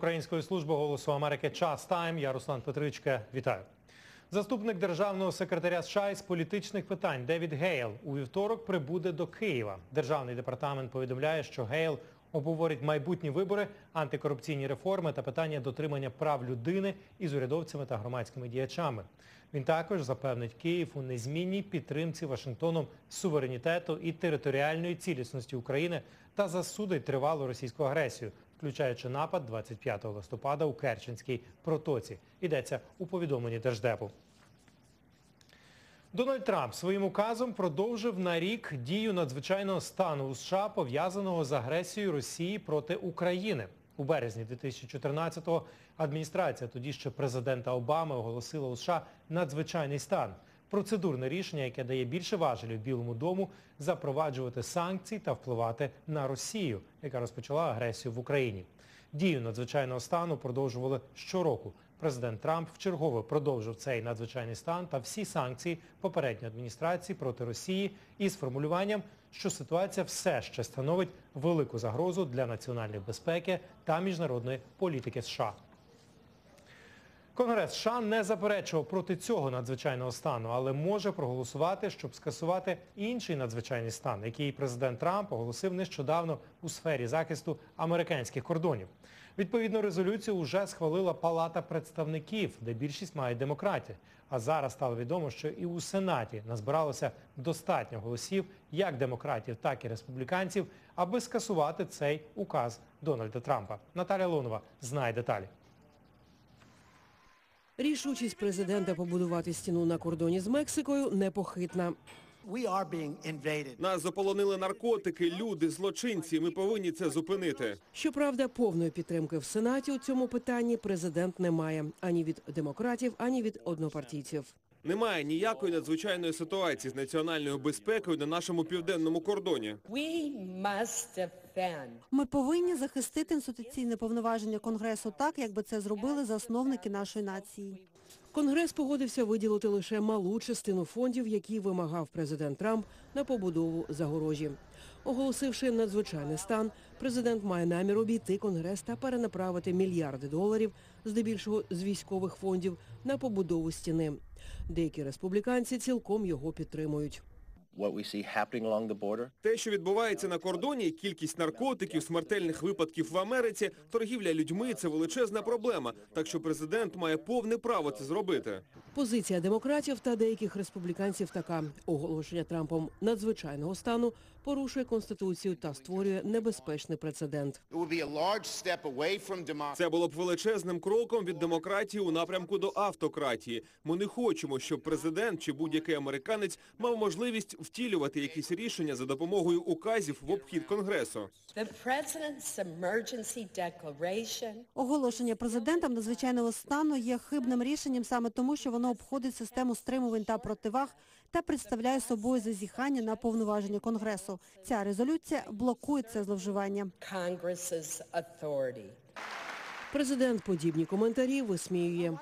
Української служби голосу Америки Час Тайм. Я Руслан Петричка. Вітаю. Заступник державного секретаря США із політичних питань Девід Гейл у вівторок прибуде до Києва. Державний департамент повідомляє, що Гейл обговорить майбутні вибори, антикорупційні реформи та питання дотримання прав людини із урядовцями та громадськими діячами. Він також запевнить Київ у незмінній підтримці Вашингтоном суверенітету і територіальної цілісності України та засудить тривалу російську агресію, включаючи напад 25 листопада у Керченській протоці. Йдеться у повідомленні Держдепу. Дональд Трамп своїм указом продовжив на рік дію надзвичайного стану у США, пов'язаного з агресією Росії проти України. У березні 2014-го адміністрація тоді ще президента Обами оголосила у США надзвичайний стан. Процедурне рішення, яке дає більше важелів Білому дому запроваджувати санкції та впливати на Росію, яка розпочала агресію в Україні. Дію надзвичайного стану продовжували щороку. Президент Трамп вчергове продовжив цей надзвичайний стан та всі санкції попередньої адміністрації проти Росії із формулюванням, що ситуація все ще становить велику загрозу для національної безпеки та міжнародної політики США. Конгрес США не заперечував проти цього надзвичайного стану, але може проголосувати, щоб скасувати інший надзвичайний стан, який президент Трамп оголосив нещодавно у сфері захисту американських кордонів. Відповідну резолюцію вже схвалила Палата представників, де більшість мають демократи. А зараз стало відомо, що і у Сенаті назбиралося достатньо голосів як демократів, так і республіканців, аби скасувати цей указ Дональда Трампа. Наталя Лонова знає деталі. Рішучість президента побудувати стіну на кордоні з Мексикою непохитна. Нас заполонили наркотики, люди, злочинці. Ми повинні це зупинити. Щоправда, повної підтримки в Сенаті у цьому питанні президент не має ані від демократів, ані від однопартійців. Немає ніякої надзвичайної ситуації з національною безпекою на нашому південному кордоні. We must Ми повинні захистити інституційне повноваження Конгресу так, якби це зробили засновники нашої нації. Конгрес погодився виділити лише малу частину фондів, які вимагав президент Трамп на побудову загорожі. Оголосивши надзвичайний стан, президент має намір обійти Конгрес та перенаправити мільярди доларів, здебільшого з військових фондів, на побудову стіни. Деякі республіканці цілком його підтримують. What we see happening along the border. Те, що відбувається на кордоні, кількість наркотиків, смертельних випадків в Америці, торгівля людьми це величезна проблема. Так що президент має повне право це зробити. Позиція демократів та деяких республіканців така. Оголошення Трампом надзвичайного стану порушує Конституцію та створює небезпечний прецедент. Це було б величезним кроком від демократії у напрямку до автократії. Ми не хочемо, щоб президент чи будь-який американець мав можливість втілювати якісь рішення за допомогою указів в обхід Конгресу. Оголошення президентом надзвичайного стану є хибним рішенням саме тому, що воно обходить систему стримувань та противаг та представляє собою зазіхання на повноваження Конгресу. Ця резолюція блокує це зловживання. Президент подібні коментарі висміює.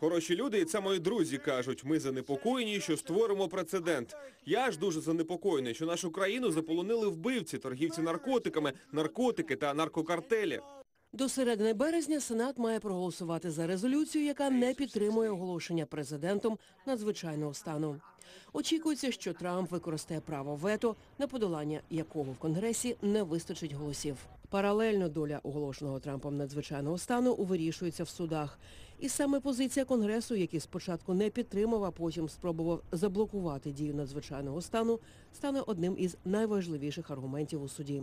Хороші люди, і це мої друзі кажуть, ми занепокоєні, що створимо прецедент. Я ж дуже занепокоєний, що нашу країну заполонили вбивці, торгівці наркотиками, наркотики та наркокартелі. До середини березня Сенат має проголосувати за резолюцію, яка не підтримує оголошення президентом надзвичайного стану. Очікується, що Трамп використає право вето, на подолання якого в Конгресі не вистачить голосів. Паралельно доля оголошеного Трампом надзвичайного стану вирішується в судах. І саме позиція Конгресу, який спочатку не підтримав, а потім спробував заблокувати дію надзвичайного стану, стане одним із найважливіших аргументів у суді.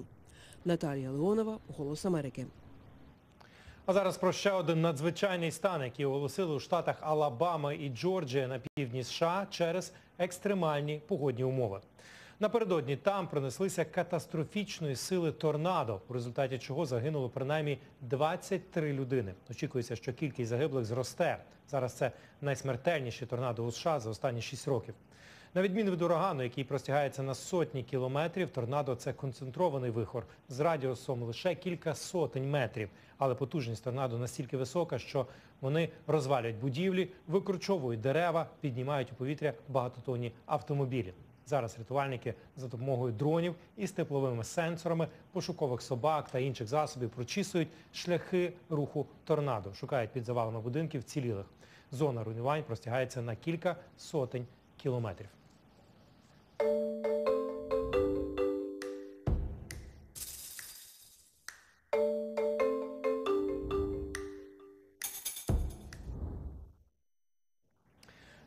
Наталія Леонова, Голос Америки. А зараз про ще один надзвичайний стан, який оголосили у штатах Алабама і Джорджія на півдні США через екстремальні погодні умови. Напередодні там пронеслися катастрофічної сили торнадо, у результаті чого загинуло принаймні 23 людини. Очікується, що кількість загиблих зросте. Зараз це найсмертельніші торнадо у США за останні 6 років. На відміну від урагану, який простягається на сотні кілометрів, торнадо – це концентрований вихор з радіусом лише кілька сотень метрів. Але потужність торнадо настільки висока, що вони розвалюють будівлі, викручовують дерева, піднімають у повітря багатотонні автомобілі. Зараз рятувальники за допомогою дронів із тепловими сенсорами, пошукових собак та інших засобів прочісують шляхи руху торнадо, шукають під завалами будинків цілілих. Зона руйнувань простягається на кілька сотень кілометрів.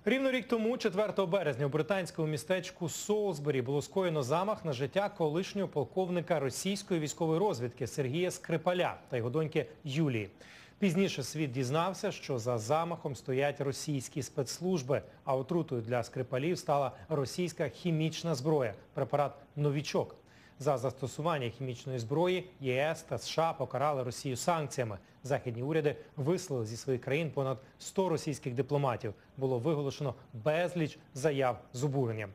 Рівно рік тому, 4 березня, у британському містечку Солсбері було скоєно замах на життя колишнього полковника російської військової розвідки Сергія Скрипаля та його доньки Юлії. Пізніше світ дізнався, що за замахом стоять російські спецслужби, а отрутою для Скрипалів стала російська хімічна зброя, препарат «Новічок». За застосування хімічної зброї ЄС та США покарали Росію санкціями. Західні уряди вислали зі своїх країн понад 100 російських дипломатів. Було виголошено безліч заяв з обуренням.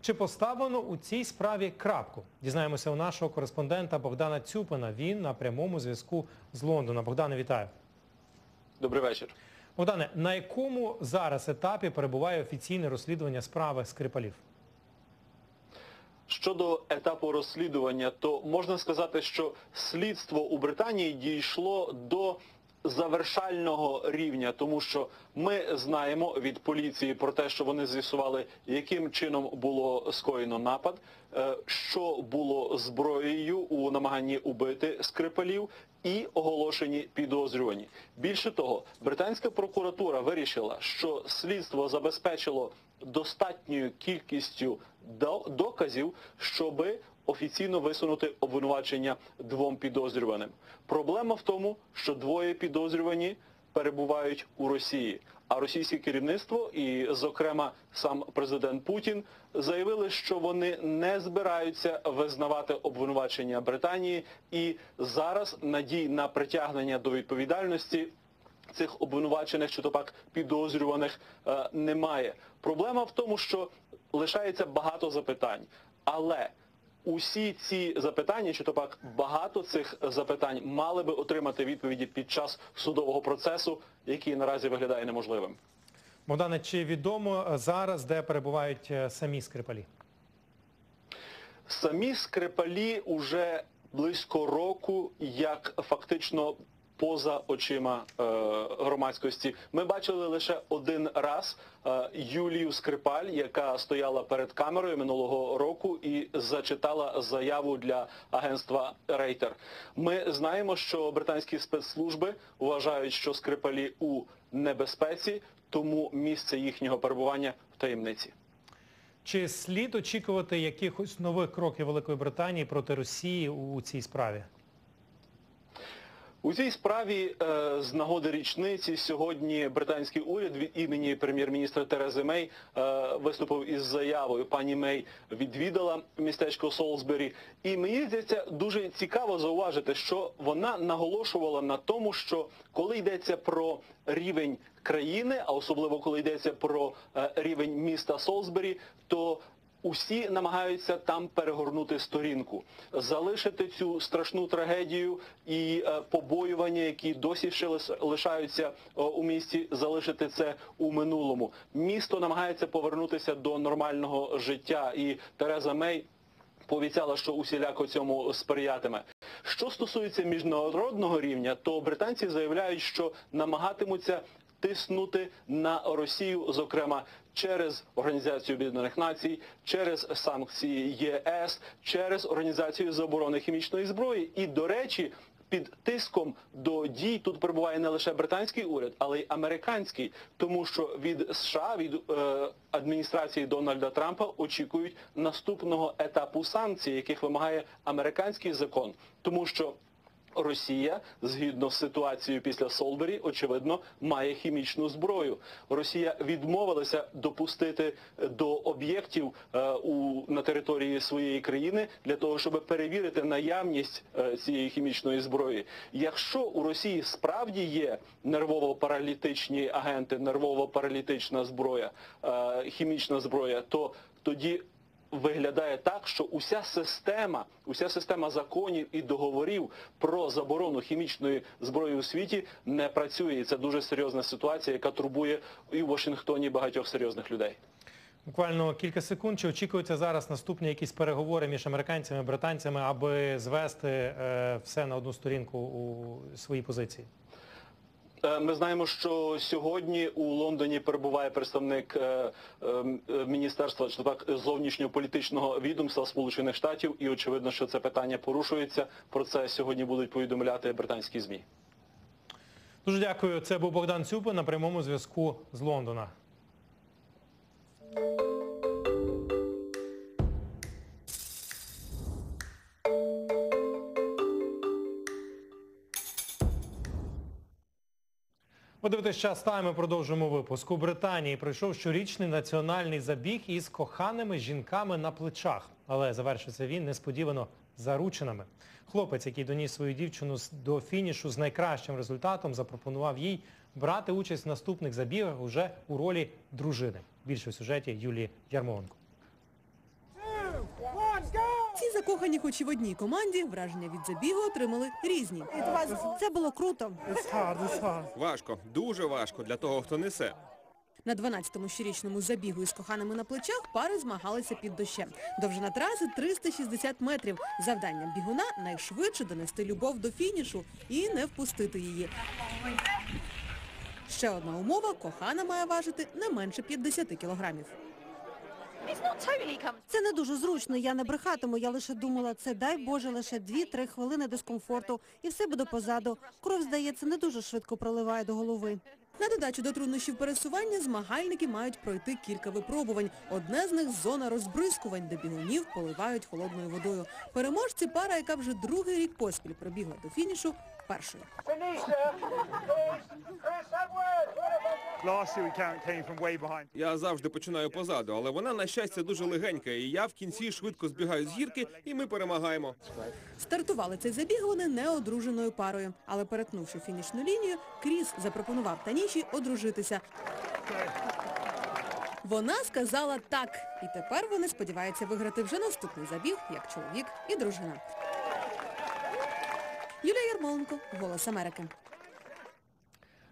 Чи поставлено у цій справі крапку? Дізнаємося у нашого кореспондента Богдана Цюпина. Він на прямому зв'язку з Лондона. Богдане, вітаю. Добрий вечір. Богдане, на якому зараз етапі перебуває офіційне розслідування справи Скрипалів? Щодо етапу розслідування, то можна сказати, що слідство у Британії дійшло до завершального рівня, тому що ми знаємо від поліції про те, що вони з'ясували, яким чином було скоєно напад, е, що було зброєю у намаганні убити скрипалів і оголошені підозрювані. Більше того, британська прокуратура вирішила, що слідство забезпечило достатньою кількістю до- доказів, щоби офіційно висунути обвинувачення двом підозрюваним. Проблема в тому, що двоє підозрювані перебувають у Росії, а російське керівництво і, зокрема, сам президент Путін заявили, що вони не збираються визнавати обвинувачення Британії і зараз надій на притягнення до відповідальності цих обвинувачених чи то пак підозрюваних е, немає. Проблема в тому, що лишається багато запитань, але усі ці запитання, чи то пак багато цих запитань, мали би отримати відповіді під час судового процесу, який наразі виглядає неможливим. Богдане, чи відомо зараз, де перебувають е, самі Скрипалі? Самі скрипалі уже близько року, як фактично поза очима е, громадськості. Ми бачили лише один раз е, Юлію Скрипаль, яка стояла перед камерою минулого року і зачитала заяву для агентства Рейтер. Ми знаємо, що британські спецслужби вважають, що скрипалі у небезпеці, тому місце їхнього перебування в таємниці. Чи слід очікувати якихось нових кроків Великої Британії проти Росії у цій справі? У цій справі е, з нагоди річниці сьогодні британський уряд від імені прем'єр-міністра Терези Мей е, виступив із заявою. Пані Мей відвідала містечко Солсбері. І мені здається, дуже цікаво зауважити, що вона наголошувала на тому, що коли йдеться про рівень країни, а особливо коли йдеться про е, рівень міста Солсбері, то Усі намагаються там перегорнути сторінку, залишити цю страшну трагедію і е, побоювання, які досі ще лишаються е, у місті, залишити це у минулому. Місто намагається повернутися до нормального життя, і Тереза Мей пообіцяла, що усіляко цьому сприятиме. Що стосується міжнародного рівня, то британці заявляють, що намагатимуться тиснути на Росію, зокрема через Організацію Об'єднаних Націй, через санкції ЄС, через Організацію заборони хімічної зброї. І, до речі, під тиском до дій тут перебуває не лише британський уряд, але й американський, тому що від США, від е, адміністрації Дональда Трампа очікують наступного етапу санкцій, яких вимагає американський закон, тому що Росія, згідно з ситуацією після Солбері, очевидно, має хімічну зброю. Росія відмовилася допустити до об'єктів е, на території своєї країни для того, щоб перевірити наявність е, цієї хімічної зброї. Якщо у Росії справді є нервово-паралітичні агенти, нервово-паралітична зброя, е, хімічна зброя, то тоді виглядає так, що уся система, уся система законів і договорів про заборону хімічної зброї у світі не працює. І це дуже серйозна ситуація, яка турбує і в Вашингтоні багатьох серйозних людей. Буквально кілька секунд. Чи очікуються зараз наступні якісь переговори між американцями і британцями, аби звести е, все на одну сторінку у своїй позиції? Е, Ми знаємо, що сьогодні у Лондоні перебуває представник е, е, Міністерства чи так зовнішньополітичного відомства Сполучених Штатів, і очевидно, що це питання порушується. Про це сьогодні будуть повідомляти британські змі. Дуже дякую. Це був Богдан Цюпин на прямому зв'язку з Лондона. Ви дивитесь час тайм, ми продовжуємо випуск. У Британії пройшов щорічний національний забіг із коханими жінками на плечах. Але завершився він несподівано зарученими. Хлопець, який доніс свою дівчину до фінішу з найкращим результатом, запропонував їй брати участь в наступних забігах уже у ролі дружини. Більше в сюжеті Юлії Ярмоленко. Ці закохані хоч і в одній команді, враження від забігу отримали різні. Це було круто. Важко, дуже важко для того, хто несе. На 12-му щорічному забігу із коханими на плечах пари змагалися під дощем. Довжина траси 360 метрів. Завданням бігуна найшвидше донести любов до фінішу і не впустити її. Ще одна умова – кохана має важити не менше 50 кілограмів. Це не дуже зручно, я не брехатиму, я лише думала, це дай Боже лише 2-3 хвилини дискомфорту і все буде позаду. Кров, здається, не дуже швидко проливає до голови. На додачу до труднощів пересування змагальники мають пройти кілька випробувань. Одне з них – зона розбризкувань, де бігунів поливають холодною водою. Переможці – пара, яка вже другий рік поспіль пробігла до фінішу першою. Я завжди починаю позаду, але вона, на щастя, дуже легенька, і я в кінці швидко збігаю з гірки, і ми перемагаємо. Стартували цей забіг вони неодруженою парою. Але перетнувши фінішну лінію, Кріс запропонував Таніші одружитися. Вона сказала так. І тепер вони сподіваються виграти вже наступний забіг, як чоловік і дружина. Юлія Ярмоленко, Голос Америки.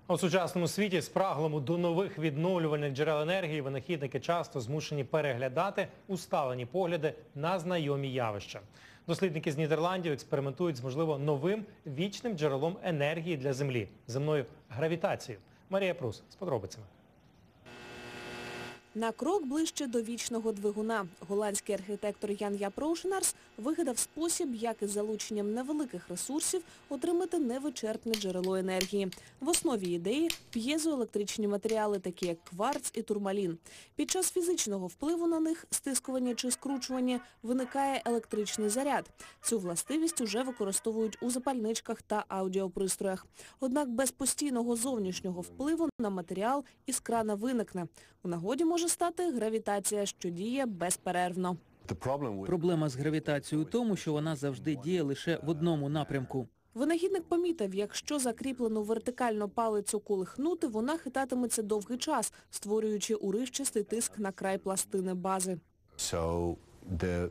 У сучасному світі, спраглому до нових відновлювальних джерел енергії, винахідники часто змушені переглядати усталені погляди на знайомі явища. Дослідники з Нідерландів експериментують з, можливо, новим вічним джерелом енергії для Землі – земною гравітацією. Марія Прус з подробицями. На крок ближче до вічного двигуна. Голландський архітектор Ян Япрошнарс вигадав спосіб, як із залученням невеликих ресурсів отримати невичерпне джерело енергії. В основі ідеї п'єзоелектричні матеріали, такі як кварц і турмалін. Під час фізичного впливу на них, стискування чи скручування, виникає електричний заряд. Цю властивість уже використовують у запальничках та аудіопристроях. Однак без постійного зовнішнього впливу на матеріал іскра не виникне. У нагоді може стати гравітація, що діє безперервно. Проблема з гравітацією у тому, що вона завжди діє лише в одному напрямку. Винахідник помітив, якщо закріплену вертикально палицю колихнути, вона хитатиметься довгий час, створюючи уривчастий тиск на край пластини бази. So the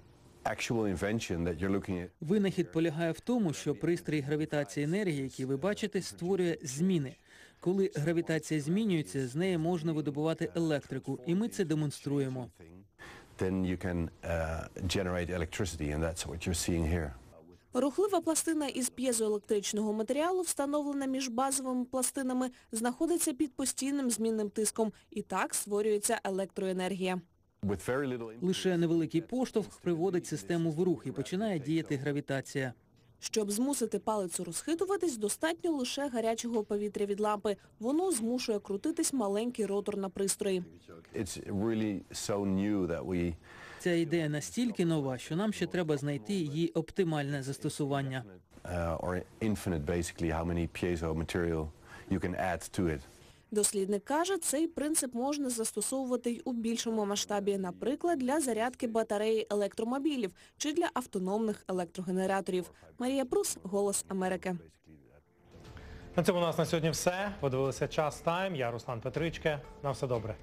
Винахід полягає в тому, що пристрій гравітації енергії, який ви бачите, створює зміни. Коли гравітація змінюється, з неї можна видобувати електрику, і ми це демонструємо. uh. Рухлива пластина із п'єзоелектричного матеріалу, встановлена між базовими пластинами, знаходиться під постійним змінним тиском. І так створюється електроенергія. Лише невеликий поштовх приводить систему в рух і починає діяти гравітація. Щоб змусити палицю розхитуватись, достатньо лише гарячого повітря від лампи. Воно змушує крутитись маленький ротор на пристрої. Ця ідея настільки нова, що нам ще треба знайти її оптимальне застосування. Дослідник каже, цей принцип можна застосовувати й у більшому масштабі, наприклад, для зарядки батареї електромобілів чи для автономних електрогенераторів. Марія Прус, Голос Америки. На цьому у нас на сьогодні все. Подивилися час тайм. Я Руслан Петричке. На все добре.